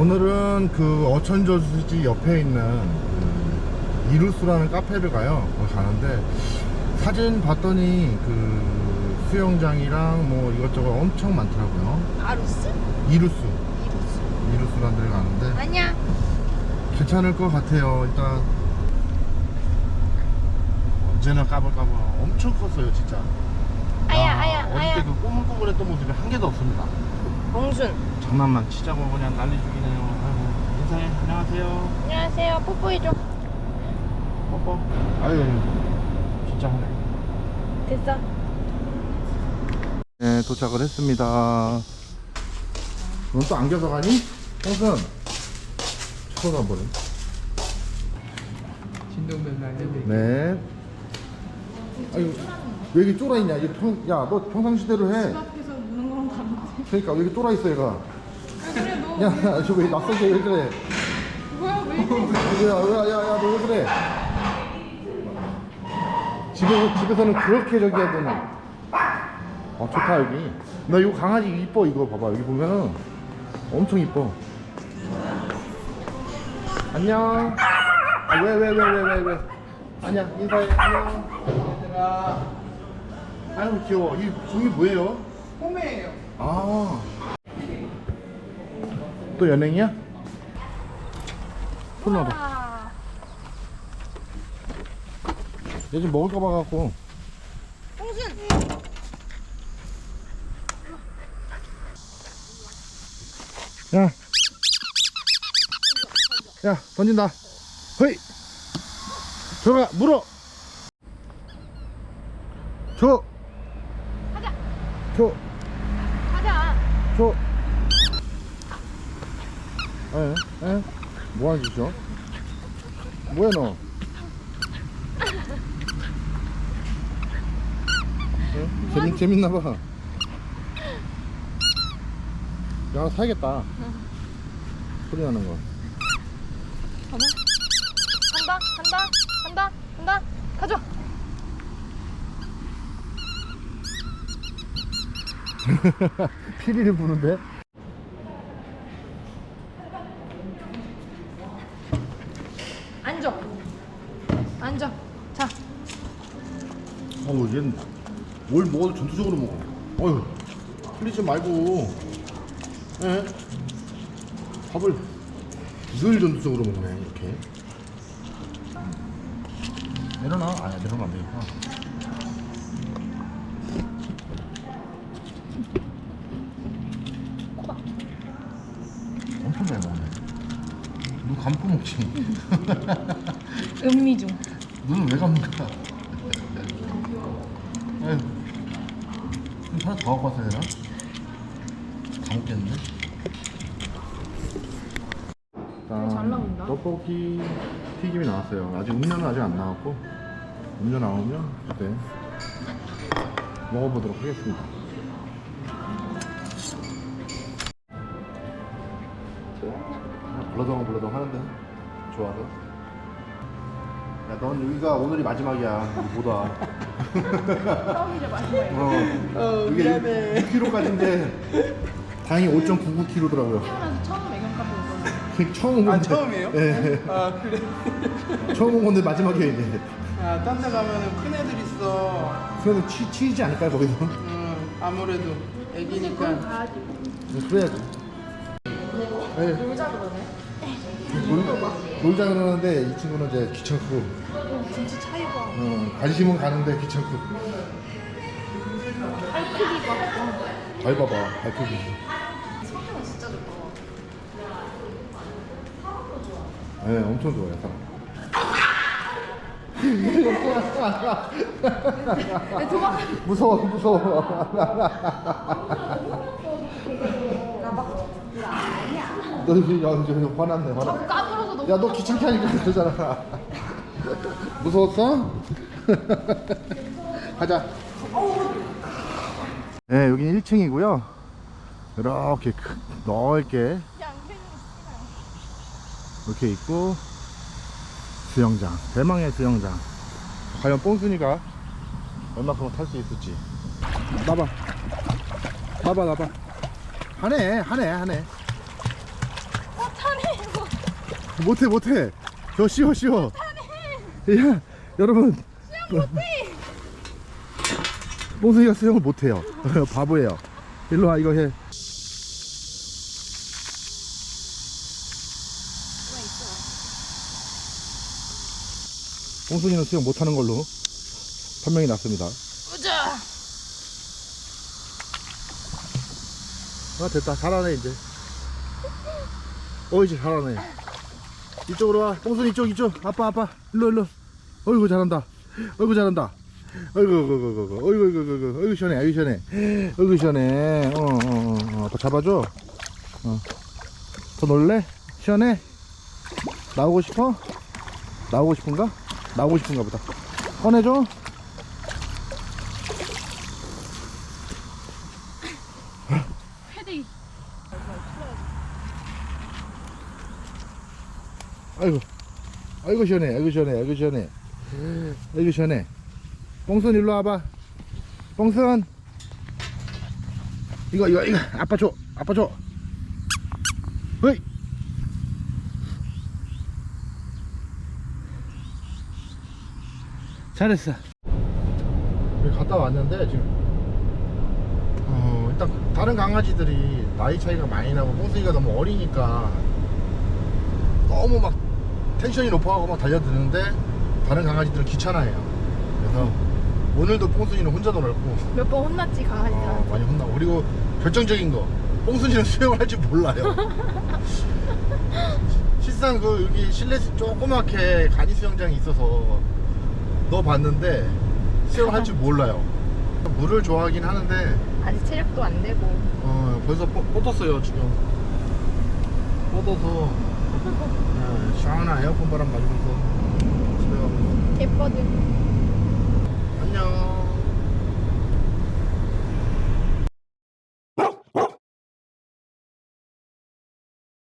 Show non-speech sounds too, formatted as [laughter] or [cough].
오늘은 그 어천저수지 옆에 있는 그 이루스라는 카페를 가요. 거기 가는데 사진 봤더니 그 수영장이랑 뭐 이것저것 엄청 많더라고요. 아루스? 이루스, 이루스. 이루스라는 데를 가는데 아니야. 괜찮을 것 같아요. 일단 언제나 까불까불 엄청 컸어요, 진짜. 아야, 야, 아야, 어릴 아야. 때그 꼬물꼬물했던 모습이 한 개도 없습니다. 봉순. 장난만 치자고 그냥 난리 죽이네요. 아이고 인사해. 안녕하세요. 안녕하세요. 뽀뽀해줘. 뽀뽀. 아유 진짜 하네. 됐어. 네 도착을 했습니다. 넌 또 안겨서 가니? 형선. 쳐다가 버려. 진동면 날려드릴게요. 네. 아유 왜 이렇게 쫄아 있냐? 이게 평, 야, 너 평상시대로 해. 앞에서 무는 거랑 다른데. 그러니까 왜 이렇게 쫄아 있어, 얘가? 야, 저왜 낯설게 왜 그래? 뭐야 왜 이렇게 야, 야, 야, 야, 너 왜 그래? 집에, 집에서는 그렇게 저기 하더니. 아, 좋다, 여기. 나 이거 강아지 이뻐, 이거 봐봐. 여기 보면은 엄청 이뻐. 안녕. 아, 왜, 왜, 왜, 왜, 왜, 왜. 아니야, 인사해. 안녕. 얘들아. 아유, 귀여워. 이 종이 뭐예요? 홈이에요. 아. 또 연행이야? 아, 얘좀 먹을까 봐 갖고. 봉순. 야. 야, 던진다. 허이. 들어가, 물어. 줘. 가자. 줘. 가자. 줘. 에, 에. 뭐 짓이야? 뭐야, 너? 에? 재밌, 재밌나봐. 야, 사야겠다. 소리 나는 거. 간다. 간다. 간다. 간다. 가자. [laughs] 피리를 부는데? 앉아. 앉아. 자. 어우, 얘는 뭘 먹어도 전투적으로 먹어. 어휴, 흘리지 말고. 예? 밥을 늘 전투적으로 먹네, 이렇게. 내려놔? 아니야, 내려놓으면 안 되겠다. 엄청 잘 먹네. 눈 감고 먹지. [laughs] 음미 중. 눈은 왜 감는가? 아유, 좀 하나 더 갖고 왔어야 되나? 다 먹겠는데? 잘 나온다. 떡볶이 튀김이 나왔어요. 아직 음료는 아직 안 나왔고 음료 나오면 그때 먹어보도록 하겠습니다. 불러덩 불러덩 하는데 좋아서. 야, 넌 여기가 오늘이 마지막이야. 보다. 처음이자 마지막이야. 어, 어, 이게 미안해. 6kg까지인데 다행히 5.99kg더라고요. 태어나서 처음 애견 카페 온 건데. 처음 온 건데. 아, 처음이에요? 예. 아, 그래. 처음 온 건데 마지막이에요 이제. 아, 딴 데 가면은 큰 애들 있어. 그래도 치, 치이지 않을까요 거기서? 음, 아무래도 애기니까. 그래야지. 네. 놀자 그러네. 놀, 놀자 그러는데 이 친구는 이제 귀찮고 어, 진짜 차이 봐. 어, 관심은 가는데 귀찮고 팔 크기 봐. 발 봐봐 발 크기 성격은 진짜 좋다. 네 엄청 좋아요 사람 내 도망. 무서워 무서워 너 이제 야 이제 화났네 화났네. 까불어서 너무. 야 너 귀찮게 하니까 그러잖아. 무서웠어? [laughs] 가자. 네 여기는 1층이고요. 이렇게 크, 넓게 이렇게 있고 수영장. 대망의 수영장. 과연 뽕순이가 얼마큼 탈 수 있을지. 나봐. 나봐 나봐 하네 하네 하네. 못해 못해. 저 쉬워 쉬워. 야 여러분. 수영 못해 뽕순이가 수영을 못해요. [laughs] 바보예요. 일로 와 이거 해. 뽕순이는 수영 못하는 걸로 판명이 났습니다. 으자. 아 됐다. 잘하네 이제. 어 이제 잘하네. 이쪽으로 와. 뽕순 이쪽 이쪽. 아빠 아빠. 일로 일로. 어이구 잘한다. 어이구 잘한다. 어이구 어이구 어이구 어이구. 어이구 어이구 시원해 어이구 시원해. 어이구 시원해. 어어어 어, 어. 아빠 잡아줘. 어더 놀래? 시원해? 나오고 싶어? 나오고 싶은가? 나오고 싶은가 보다. 꺼내줘. 아이고. 아이고 시원해 아이고 시원해 아이고 시원해. 아이고 시원해. 뽕순 일로 와봐. 뽕순 이거 이거 이거. 아빠 줘 아빠 줘. 어이. 잘했어. 갔다 왔는데 지금. 어 일단 다른 강아지들이 나이 차이가 많이 나고 뽕순이가 너무 어리니까 너무 막 텐션이 높아가고 막 달려드는데 다른 강아지들은 귀찮아해요. 그래서 오늘도 뽕순이는 혼자 놀았고 몇 번 혼났지 어, 강아지들한테. 많이 혼나고 그리고 결정적인 거 뽕순이는 [laughs] 수영을 할 줄 몰라요. [laughs] 실상 그 여기 실내 수- 조그맣게 간이 수영장이 있어서 넣어 봤는데 수영을 할 줄 몰라요. [laughs] 물을 좋아하긴 하는데 아직 체력도 안 되고. 어, 벌써 뻗, 뻗었어요 지금 뻗어서 네, 시원한 에어컨 바람 맞으면서 수영하고 있어요. 개뻐들. 안녕